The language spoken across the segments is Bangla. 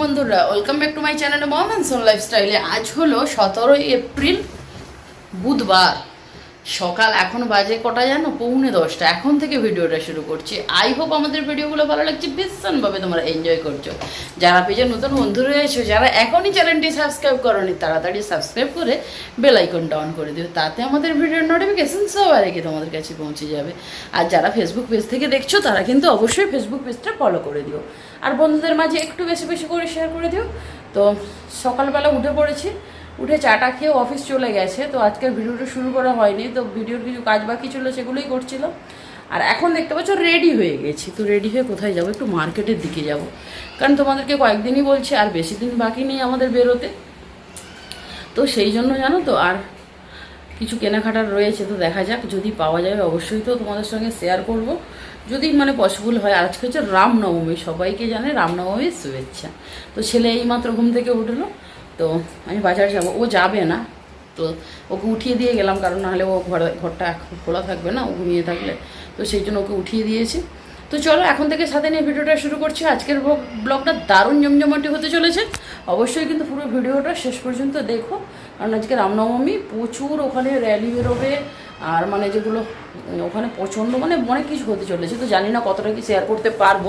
বন্ধুরা welcome back to my channel mom and son লাইফস্টাইলে আজ হলো সতেরোই এপ্রিল, বুধবার। সকাল এখন বাজে কটা জানো? পৌনে দশটা। এখন থেকে ভিডিওটা শুরু করছি। আই হোপ আমাদের ভিডিওগুলো ভালো লাগছে, ভীষণভাবে তোমরা এনজয় করছ। যারা পেজে নতুন বন্ধু রয়েছে, যারা এখনই চ্যানেলটি সাবস্ক্রাইব করনি, তাড়াতাড়ি সাবস্ক্রাইব করে বেল আইকনটা অন করে দিও। তাতে আমাদের ভিডিওর নোটিফিকেশন সবার আগে তোমাদের কাছে পৌঁছে যাবে। আর যারা ফেসবুক পেজ থেকে দেখছ, তারা কিন্তু অবশ্যই ফেসবুক পেজটা ফলো করে দিও। আর বন্ধুদের মাঝে একটু বেশি বেশি করে শেয়ার করে দিও। তো সকালবেলা উঠে পড়েছি, উঠে চাটা খেয়ে অফিস চলে গেছে। তো আজকের ভিডিওটা শুরু করা হয়নি, তো ভিডিওর কিছু কাজ বাকি ছিল, সেগুলোই করছিলাম আর এখন দেখতে পাচ্ছ রেডি হয়ে গেছি। তো রেডি হয়ে কোথায় যাব? একটু মার্কেটের দিকে যাব। কারণ তোমাদেরকে কয়েকদিনই বলছি, আর বেশি দিন বাকি নেই আমাদের বেরোতে। তো সেই জন্য জানো তো, আর কিছু কেনাকাটার রয়েছে তো দেখা যাক, যদি পাওয়া যায় অবশ্যই তো তোমাদের সঙ্গে শেয়ার করব। যদি মানে পসিবল হয়, আজকে হচ্ছে রামনবমী, সবাইকে জানে রামনবমীর শুভেচ্ছা। তো ছেলে এইমাত্র ঘুম থেকে উঠল, তো আমি বাজারে যাব, ও যাবে না, তো ওকে উঠিয়ে দিয়ে গেলাম, কারণ নাহলে ও ঘরে, ঘরটা খোলা থাকবে না, ও ঘুমিয়ে থাকলে। তো সেই জন্য ওকে উঠিয়ে দিয়েছি। তো চলো, এখন থেকে সাথে নিয়ে ভিডিওটা শুরু করছি। আজকের ব্লগটা দারুণ জমজমাটি হতে চলেছে। অবশ্যই কিন্তু পুরো ভিডিওটা শেষ পর্যন্ত দেখো। কারণ আজকে রামনবমী, প্রচুর ওখানে র্যালি বেরোবে, আর মানে যেগুলো ওখানে প্রচণ্ড মানে অনেক কিছু হতে চলেছে। তো জানি না কতটা কি শেয়ার করতে পারব।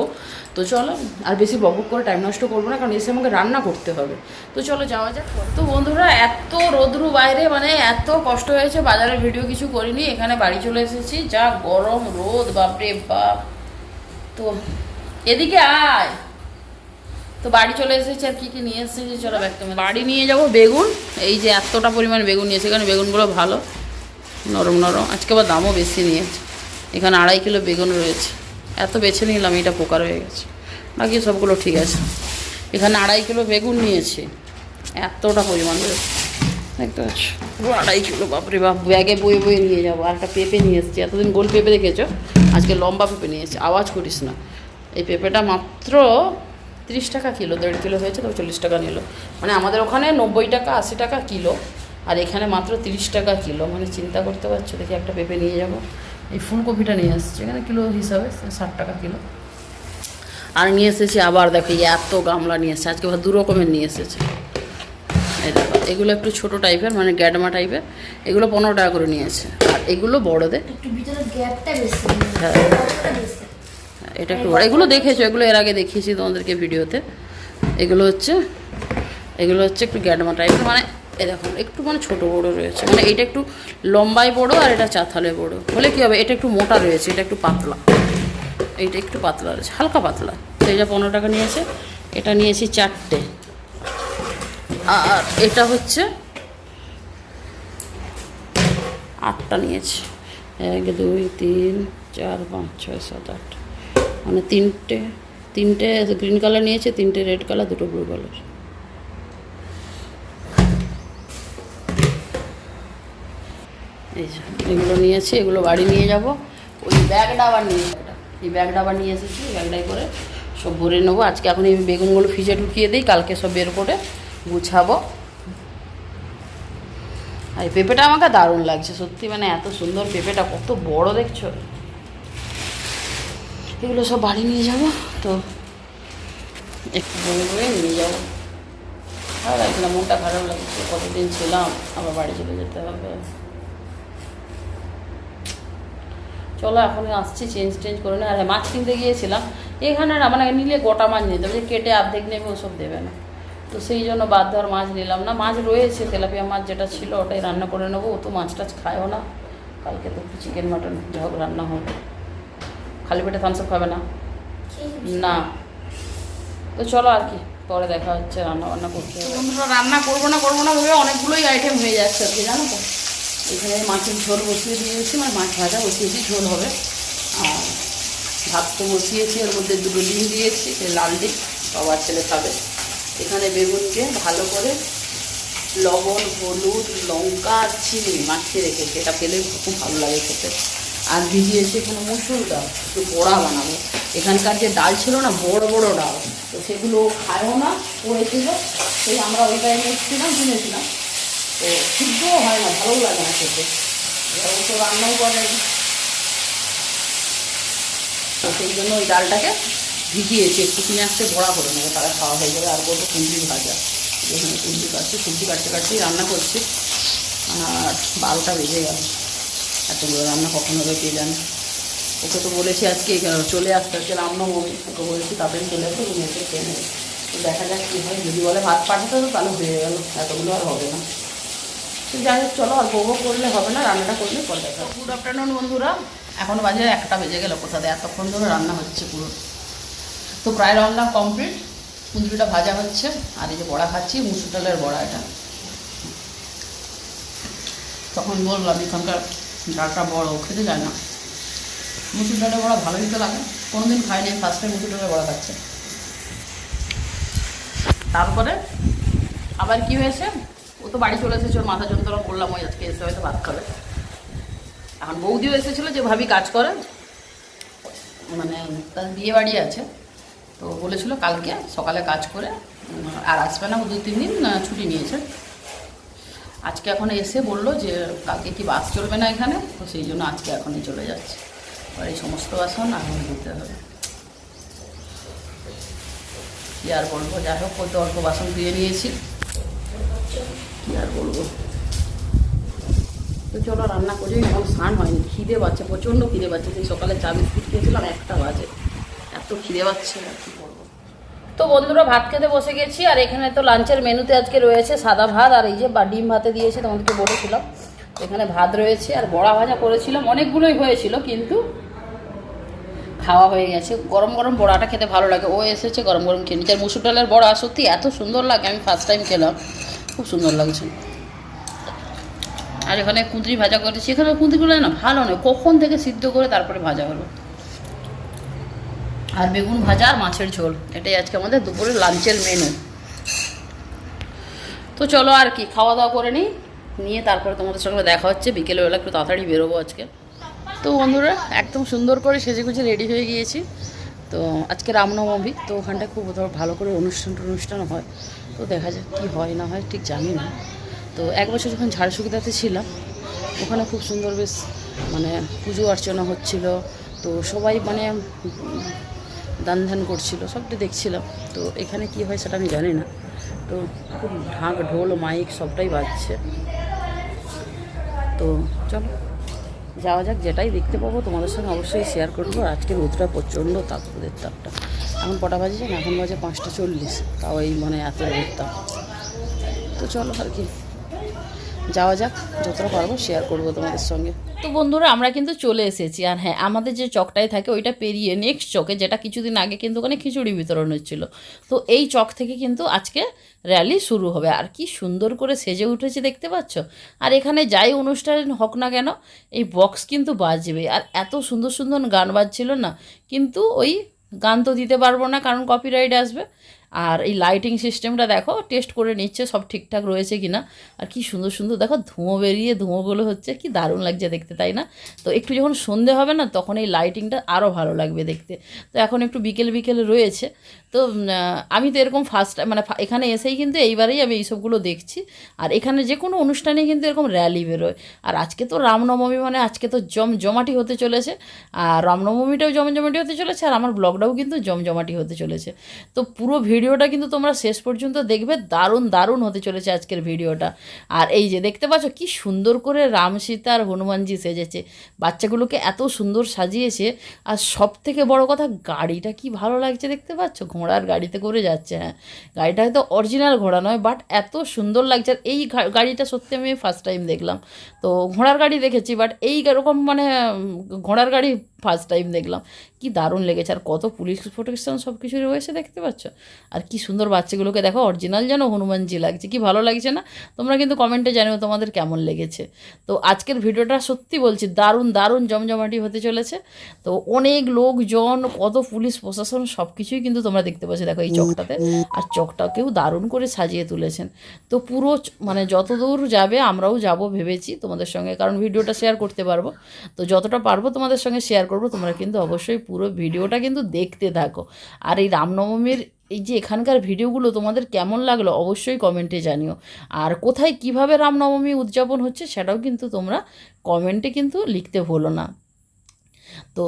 তো চলো, আর বেশি বকবক করে টাইম নষ্ট করব না, কারণ এসে আমাকে রান্না করতে হবে। তো চলো, যাওয়া যাক। তো বন্ধুরা, এত রোদ্রু বাইরে মানে এত কষ্ট হয়েছে, বাজারে ভিডিও কিছু করিনি, এখানে বাড়ি চলে এসেছি। যা গরম রোদ, বাপরে বাপ। তো এদিকে আয়। তো বাড়ি চলে এসেছে আর কি কি নিয়ে এসেছি চলো ব্যাগ বাড়ি নিয়ে যাব বেগুন। এই যে এতটা পরিমাণ বেগুন নিয়েছে এখানে বেগুনগুলো ভালো। নরম নরম। আজকে আবার দামও বেশি নিয়েছে। এখানে আড়াই কিলো বেগুন রয়েছে। এত বেছে নিলাম এটা পোকার হয়ে গেছে। বাকি সবগুলো ঠিক আছে। এখানে আড়াই কিলো বেগুন নিয়েছি। এতটা পরিমাণ রয়েছে। দেখতে পাচ্ছ? আড়াই কিলো বাপরে বাপ। ব্যাগে বয়ে বয়ে নিয়ে যাব। আর একটা পেঁপে নিয়ে এসেছি। এতদিন গোল পেঁপে দেখেছ? আজকে লম্বা পেঁপে নিয়ে এসেছি, আওয়াজ করিস না। এই পেঁপেটা মাত্র তিরিশ টাকা কিলো, দেড় কিলো হয়েছে, তবে চল্লিশ টাকা নিল। মানে আমাদের ওখানে নব্বই টাকা, আশি টাকা কিলো, আর এখানে মাত্র তিরিশ টাকা কিলো। মানে চিন্তা করতে পারছ, দেখি একটা পেঁপে নিয়ে যাব। এই ফুলকপিটা নিয়ে এসেছি এখানে কিলো হিসাবে ষাট টাকা কিলো। আর নিয়ে এসেছি আবার দেখো এত গামলা নিয়ে এসেছে, আজকে দু রকমের নিয়ে এসেছে। এই দেখো এগুলো একটু ছোট টাইপের মানে গ্যাডমা টাইপের এগুলো পনেরো টাকা করে নিয়েছে। আর এগুলো বড়দের। বেশি। হ্যাঁ। এটা একটু বড়। এগুলো দেখেছ? এগুলো এর আগে দেখিয়েছি তোমাদেরকে ভিডিওতে। এগুলো হচ্ছে এগুলো হচ্ছে একটু গ্যাডমা টাইপের মানে এ দেখুন একটু মানে ছোট বড় রয়েছে। মানে এটা একটু লম্বায় বড় আর এটা চাথালে বড়। হলে কী হবে? এটা একটু মোটা রয়েছে এটা একটু পাতলা। এইটা একটু পাতলা রয়েছে হালকা পাতলা। তো এটা পনেরো টাকা নিয়েছে এটা নিয়েছি চারটে। আর এটা হচ্ছে আটটা নিয়েছি। এক, দুই, তিন, চার, পাঁচ, ছয়, সাত, আট। মানে তিনটে তিনটে গ্রিন কালার নিয়েছে, তিনটে রেড কালার দুটো ব্লু কালার এই এগুলো নিয়েছি, এগুলো বাড়ি নিয়ে যাব। ওই ব্যাগটা আবার নিয়ে এই ব্যাগটা আবার নিয়ে এসেছি ব্যাগটাই করে সব ভরে নেব। আজকে এখন এই বেগুনগুলো ফ্রিজে ঢুকিয়ে দিই, কালকে সব বের করে গুছাবো। আর এই পেঁপেটা আমাকে দারুণ লাগছে, সত্যি মানে এত সুন্দর পেঁপেটা, কত বড় দেখছ। এগুলো সব বাড়ি নিয়ে যাব, তো একটু বয়ে বয়ে নিয়ে যাব। ভালো লাগছে না, মনটা খারাপ লাগছে, কতদিন ছিলাম, আবার বাড়ি চলে যেতে হবে। চলো, এখন আসছি চেঞ্জ টেঞ্জ করে না। আর মাছ কিনতে গিয়েছিলাম। এখানে না মানে নিলে গোটা মাছ নিতে হবে, যে কেটে অর্ধেক নেবে, ওসব দেবে না। তো সেই জন্য বাধ্য আর মাছ নিলাম না। মাছ রয়েছে তেলাপিয়া মাছ যেটা ছিল ওটাই রান্না করে নেব। ও তো মাছ টাছ খায়ও না। কালকে তো চিকেন মাটন হোক রান্না হবে। খালি পেটে থামসব খাবে না? না। তো চলো আর কি পরে দেখা হচ্ছে রান্না বান্না করতে বন্ধুরা রান্না করব না করব না ভেবে অনেকগুলোই আইটেম হয়ে যাচ্ছে আর কি জানো তো? এখানে মাছের ঝোল বসিয়ে দিয়েছি মানে মাছ ভাজা বসিয়েছি ঝোল হবে। আর ভাত তো বসিয়েছি ওর মধ্যে দুটো ডিম দিয়েছি লাল ডিম বাবার ছেলে খাবে। এখানে বেগুনকে ভালো করে লবণ, হলুদ, লঙ্কা চিনি মাখিয়ে রেখেছি এটা পেলে খুব ভালো লাগে খেতে। আর ভিজিয়েছি এখানে মসুর ডাল, একটু বড়া বানাবো। এখানকার যে ডাল ছিল না, বড় বড় ডাল, তো সেগুলো খায়ও না পড়েছিল সেই আমরা ওই টাইমে এসেছিলাম, কিনেছিলাম। তো সিদ্ধও হয় না ভালো লাগে না খেতে। তো রান্নাও করে তো সেই জন্য ওই ডালটাকে ভিজিয়েছি একটু কিনে আসতে বড়া করে নেব, তারা খাওয়া হয়ে যাবে, আর বলব কুঁদরি ভাজা। এখানে কুঁদরি কাটছি সবজি কাটতে কাটতেই রান্না করছি। আর বারোটা বেজে গেল। এতগুলো রান্না কখন হবে কে জানে? ওকে তো বলেছি আজকে চলে আসতে হচ্ছে রামনবমী ওকে বলেছি তাড়াতাড়ি চলে আসবে তুমি এসে খেয়ে নেবে। তো দেখা যাক কী হয়, যদি বলে ভাত পাঠাতে তো তাহলে হয়ে গেল। এতগুলো আর হবে না। তো যাই হোক, চলো অল্প অল্প করলে হবে না, রান্নাটা করলে পরে দেখা গুড আফটারনুন বন্ধুরা। এখন বাজে একটা বেজে গেল কোথাতে এতক্ষণ ধরে রান্না হচ্ছে পুরো। তো প্রায় রান্না কমপ্লিট। কুঁদরিটা ভাজা হচ্ছে, আর এই যে বড়া খাচ্ছি, মুসুর ডালের বড়া এটা। তখন বললাম, এখানকার ডালটা বড় খেতে যায় না। মুসুর ডালের বড়া ভালোই তো লাগে, কোনোদিন খাইনি ফার্স্ট টাইম মুসুর ডালের বড়া খাচ্ছে। তারপরে আবার কি হয়েছে? ও তো বাড়ি চলে এসেছে, ওর মাথা যন্ত্রণা করলাম, ওই আজকে এসে হয়তো ভাত খাবে। এখন বৌদিও এসেছিল যে, ভাবি কাজ করে। মানে তার বিয়ে বাড়ি আছে। তো বলেছিল কালকে, সকালে কাজ করে, আর আসবে না দু তিন দিন ছুটি নিয়েছে। আজকে এখন এসে বলল যে কালকে কি বাস চলবে না এখানে, তো সেই জন্য আজকে এখনই চলে যাচ্ছে। আর এই সমস্ত বাসন এখন দিতে হবে। কি আর বলব, যাই হোক কত অল্প বাসন ধুয়ে নিয়েছি। কি আর বলব। তো চলো, রান্না করি, এখন স্নান হয়নি। খিদে পাচ্ছে, প্রচণ্ড খিদে পাচ্ছে। সেই সকালে চা বিস্কুট খেয়েছিলাম, একটা বাজে। খিদে পাচ্ছে আর কি তো বন্ধুরা, ভাত খেতে বসে গেছি, আর এখানে তো লাঞ্চের মেনুতে আজকে রয়েছে সাদা ভাত, আর এই যে বা ডিম ভাতে দিয়েছে, তোমাদেরকে বলেছিলাম। এখানে ভাত রয়েছে, আর বড়া ভাজা করেছিলাম। অনেকগুলোই হয়েছিল, কিন্তু খাওয়া হয়ে গেছে। গরম গরম বড়াটা খেতে ভালো লাগে। ও এসেছে গরম গরম খেয়ে নিচ্ছে। আর মুসুর ডালের বড়া, সত্যি এত সুন্দর লাগে, আমি ফার্স্ট টাইম খেলাম। খুব সুন্দর লাগছে। আর এখানে কুঁদরি ভাজা করেছি। এখানে কুঁদরিগুলো না, ভালো নয়। কখন থেকে সিদ্ধ করে তারপরে ভাজা হলো। আর বেগুন ভাজা আর মাছের ঝোল। এটাই আজকে আমাদের দুপুরের লাঞ্চের মেনু তো চলো আর কি খাওয়া দাওয়া করে নিই, নিয়ে তারপরে তোমাদের সঙ্গে দেখা হচ্ছে। বিকেলবেলা একটু তাড়াতাড়ি বেরোবো আজকে। তো বন্ধুরা, একদম সুন্দর করে সেজে গুজে রেডি হয়ে গিয়েছি। তো আজকে রামনবমী, তো ওখানটায় খুব ধর ভালো করে অনুষ্ঠান টনুষ্ঠান হয়। তো দেখা যাক কী হয়, না হয় ঠিক জানি না। তো এক বছর যখন ঝাড়সুবিধাতে ছিলাম, ওখানে খুব সুন্দর বেশ মানে পুজো অর্চনা হচ্ছিল। তো সবাই মানে দান ধ্যান করছিল, সবটা দেখছিলাম। তো এখানে কি হয় সেটা আমি জানি না। তো খুব ঢাক, ঢোল, মাইক সবটাই বাজছে। তো চলো, যাওয়া যাক, যেটাই দেখতে পাবো, তোমাদের সঙ্গে অবশ্যই শেয়ার করব। আর আজকে রোদটা প্রচণ্ড তাপ, রোদের তাপটা। এখন কটা বাজে? এখন বাজে পাঁচটা চল্লিশ। তাও এই মানে এত রোদের তাপ। তো চলো আর কি। যাওয়া যাক, যতটা পারব শেয়ার করব তোমাদের সঙ্গে। তো বন্ধুরা, আমরা কিন্তু চলে এসেছি। আর হ্যাঁ আমাদের যে চকটাই থাকে, ওইটা পেরিয়ে নেক্সট চকে, যেটা কিছুদিন আগে কিন্তু ওখানে খিচুড়ি বিতরণ হচ্ছিল। তো এই চক থেকে কিন্তু আজকে র্যালি শুরু হবে। আর কি সুন্দর করে সেজে উঠেছে, দেখতে পাচ্ছ? আর এখানে যাই অনুষ্ঠান হোক না কেন, এই বক্স কিন্তু বাজবে আর এত সুন্দর সুন্দর গান বাজছিল না, কিন্তু ওই গান তো দিতে পারব না, কারণ কপিরাইট আসবে। আর এই লাইটিং সিস্টেমটা দেখো টেস্ট করে নিচ্ছে সব ঠিকঠাক রয়েছে কি না আর কি সুন্দর সুন্দর, দেখো ধুঁয়ো বেরিয়ে ধুঁয়োগুলো হচ্ছে কি দারুণ লাগছে দেখতে, তাই না? তো একটু যখন সন্ধে হবে না, তখন এই লাইটিংটা আরও ভালো লাগবে দেখতে। তো এখন একটু বিকেল বিকেল রয়েছে। তো আমি তো এরকম ফার্স্ট মানে এখানে এসেই কিন্তু এইবারেই আমি এইসবগুলো দেখছি। আর এখানে যে কোনো অনুষ্ঠানে কিন্তু এরকম র্যালি বেরোয়। আর আজকে তো রামনবমী মানে আজকে তো জম, জমাটি হতে চলেছে। আর রামনবমীটাও জমজমাটি হতে চলেছে, আর আমার ব্লগটাও কিন্তু জমজমাটি হতে চলেছে। তো পুরো ভিডিওটা কিন্তু তোমরা শেষ পর্যন্ত দেখবে, দারুণ দারুণ হতে চলেছে আজকের ভিডিওটা। আর এই যে দেখতে পাচ্ছ, কি সুন্দর করে রাম সীতা আর হনুমানজি সেজেছে। বাচ্চাগুলোকে এত সুন্দর সাজিয়েছে। আর সব থেকে বড় কথা, গাড়িটা কি ভালো লাগছে দেখতে পাচ্ছ? ঘোড়ার গাড়িতে করে যাচ্ছে হ্যাঁ গাড়িটা হয়তো অরিজিনাল ঘোড়া নয় বাট এত সুন্দর লাগছে আর এই গাড়িটা সত্যি আমি ফার্স্ট টাইম দেখলাম। তো ঘোড়ার গাড়ি দেখেছি বাট এই এরকম মানে ঘোড়ার গাড়ি ফার্স্ট টাইম দেখলাম। কি দারুণ লেগেছে। আর কত পুলিশ প্রোটেকশন সব কিছু রয়েছে দেখতে পাচ্ছ? আর কি সুন্দর বাচ্চাগুলোকে দেখো অরিজিনাল যেন হনুমানজি লাগছে। কি ভালো লাগছে না? তোমরা কিন্তু কমেন্টে জানিও তোমাদের কেমন লেগেছে। তো আজকের ভিডিওটা সত্যি বলছি, দারুণ দারুণ জমজমাটি হতে চলেছে। তো অনেক লোকজন, কত পুলিশ প্রশাসন সব কিছুই কিন্তু তোমরা দেখতে পাচ্ছ দেখো এই চকটাতে। আর চকটাকেও দারুণ করে সাজিয়ে তুলেছেন। তো পুরো মানে যত দূর যাবে আমরাও যাব ভেবেছি তোমাদের সঙ্গে। কারণ ভিডিওটা শেয়ার করতে পারব। তো যতটা পারব তোমাদের সঙ্গে শেয়ার করব, তোমরা কিন্তু অবশ্যই পুরো ভিডিওটা কিন্তু দেখতে থাকো। আর এই রামনবমীর এই যে এখানকার ভিডিওগুলো তোমাদের কেমন লাগল অবশ্যই কমেন্টে জানিও। আর কোথায় কীভাবে রামনবমী উদযাপন হচ্ছে সেটাও কিন্তু তোমরা কমেন্টে কিন্তু লিখতে ভুলো না। তো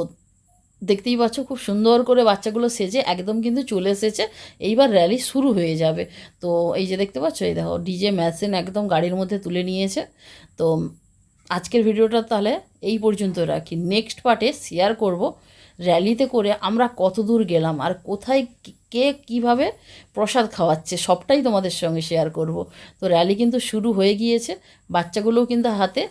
দেখতেই পাচ্ছ খুব সুন্দর করে বাচ্চাগুলো সেজে একদম কিন্তু চলে এসেছে। এইবার র্যালি শুরু হয়ে যাবে। তো এই যে দেখতে পাচ্ছ, এই দেখো, ডিজে মেশিন একদম গাড়ির মধ্যে তুলে নিয়েছে। তো আজকের ভিডিওটা তাহলে এই পর্যন্ত রাখি। নেক্সট পার্টে শেয়ার করব র্যালিতে করে আমরা কত দূর গেলাম আর কোথায় কে কীভাবে প্রসাদ খাওয়াচ্ছে সবটাই তোমাদের সঙ্গে শেয়ার করব। তো র্যালি কিন্তু শুরু হয়ে গিয়েছে, বাচ্চাগুলোও কিন্তু হাতে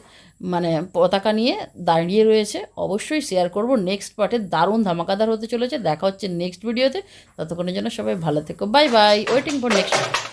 মানে পতাকা নিয়ে দাঁড়িয়ে রয়েছে। অবশ্যই শেয়ার করব। নেক্সট পার্টে দারুণ ধামাকাদার হতে চলেছে। দেখা হচ্ছে নেক্সট ভিডিওতে ততক্ষণের জন্য সবাই ভালো থেকো। Bye bye waiting for next